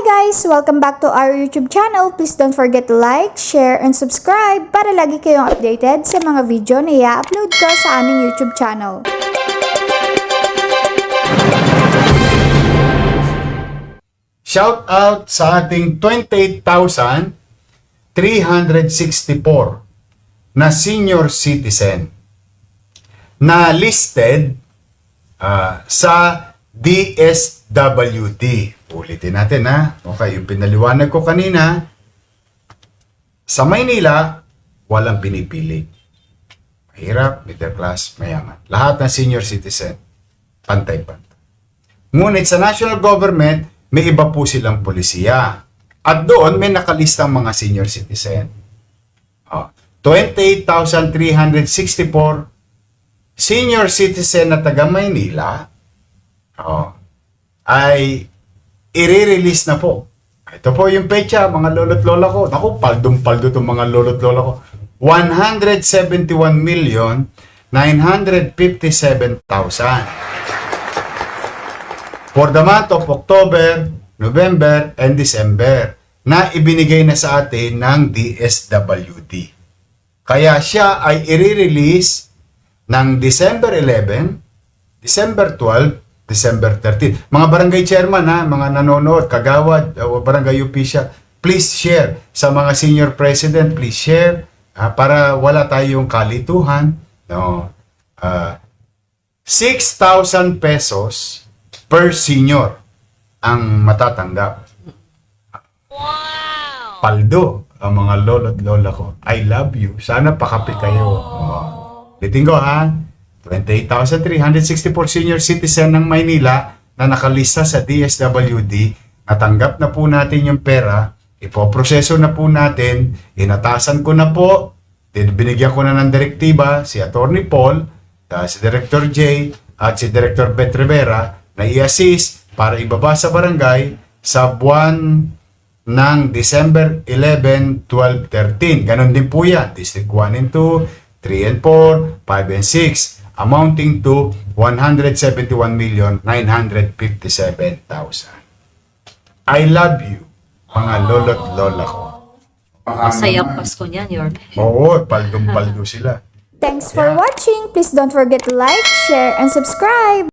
guys! Welcome back to our YouTube channel. Please don't forget to like, share, and subscribe para lagi kayong updated sa mga video na i-upload ko sa aming YouTube channel. Shout out sa ating 28,364 na senior citizen na listed ah, sa DSWD. Ulitin natin ha. Okay, yung pinaliwanag ko kanina, sa Maynila, walang pinipili. Mahirap, middle class, mayaman. Lahat ng senior citizen, pantay-pantay. Ngunit sa national government, may iba po silang polisiya. At doon, may nakalistang mga senior citizen. Oh, 28,364 senior citizen na taga Maynila oh, ay i-release na po. Ito po yung pecha, mga lolo't lola ko. Naku, paldong-paldo itong mga lolo't lola ko. 171 million 957,000 for the month of October, November, and December na ibinigay na sa atin ng DSWD. Kaya siya ay i-release ng December 11, December 12, December 13. Mga barangay chairman ha, mga nanonood, kagawad, o barangay official, please share. Sa mga senior president, please share ha, para wala tayong kalituhan. No. Ah, 6,000 pesos per senior ang matatanggap. Paldo ang mga lolo't lola ko. I love you. Sana pakapi kayo. Oh. Litin ko ha. 28,364 senior citizen ng Maynila na nakalista sa DSWD. Natanggap na po natin yung pera. Ipoproseso na po natin. Inatasan ko na po. Binigyan ko na ng direktiba si Attorney Paul, uh, si Director J, at si Director Bet Rivera na i-assist para ibaba sa barangay sa buwan ng December 11, 12, 13. Ganon din po yan. District 1 and 2, 3 and 4, 5 and 6 amounting to 171,957,000. I love you, mga lolo't lola ko. Masayang Pasko niyan, Yorme. Oo, paldong-paldo sila. Thanks for watching! Please don't forget to like, share, and subscribe!